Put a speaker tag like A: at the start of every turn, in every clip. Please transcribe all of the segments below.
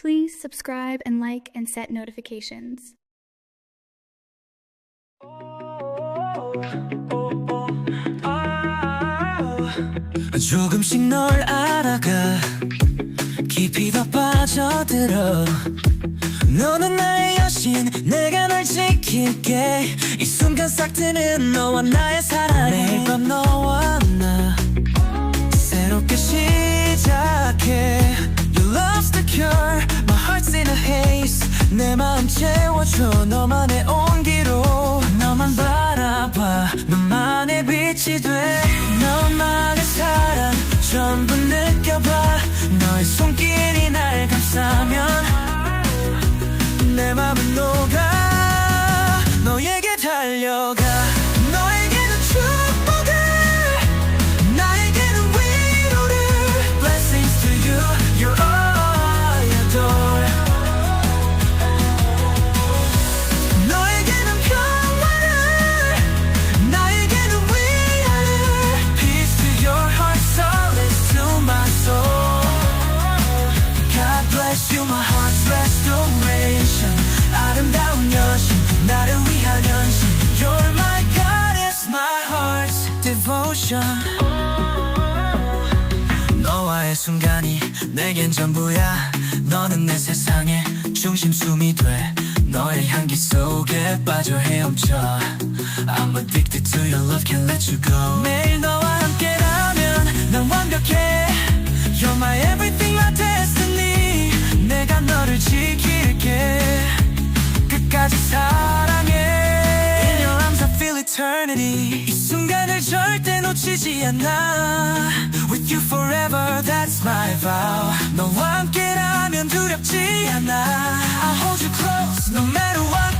A: Please subscribe and like and set notifications.
B: 조금씩 널 알아가 깊이 더 빠져들어 너는 나의 여신 내가 널 지킬게 이 순간 싹 트는 너와 나의 사랑 매일 밤 너와 나 새롭게 시 빛이 돼. 너만의 사랑 전부 느껴봐. 너의 손길이 날 감싸면 내 맘은 녹아 너와의 순간이 내겐 전부야 너는 내 세상의 중심숨이 돼 너의 향기 속에 빠져 헤엄쳐 I'm addicted to your love can't let you go 매일 너와 함께라면 난 완벽해 You're my everything my destiny 내가 너를 지킬게 끝까지 사랑해 In your arms I feel eternity 놓치지 않아 With you forever that's my vow 너와 함께라면 두렵지 않아 I hold you close no matter what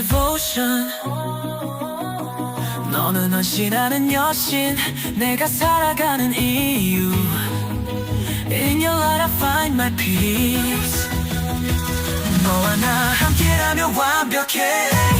B: devotion 너는 헌신하는 여신 내가 살아가는 이유 In your light I find my peace 너와 나 함께라면 완벽해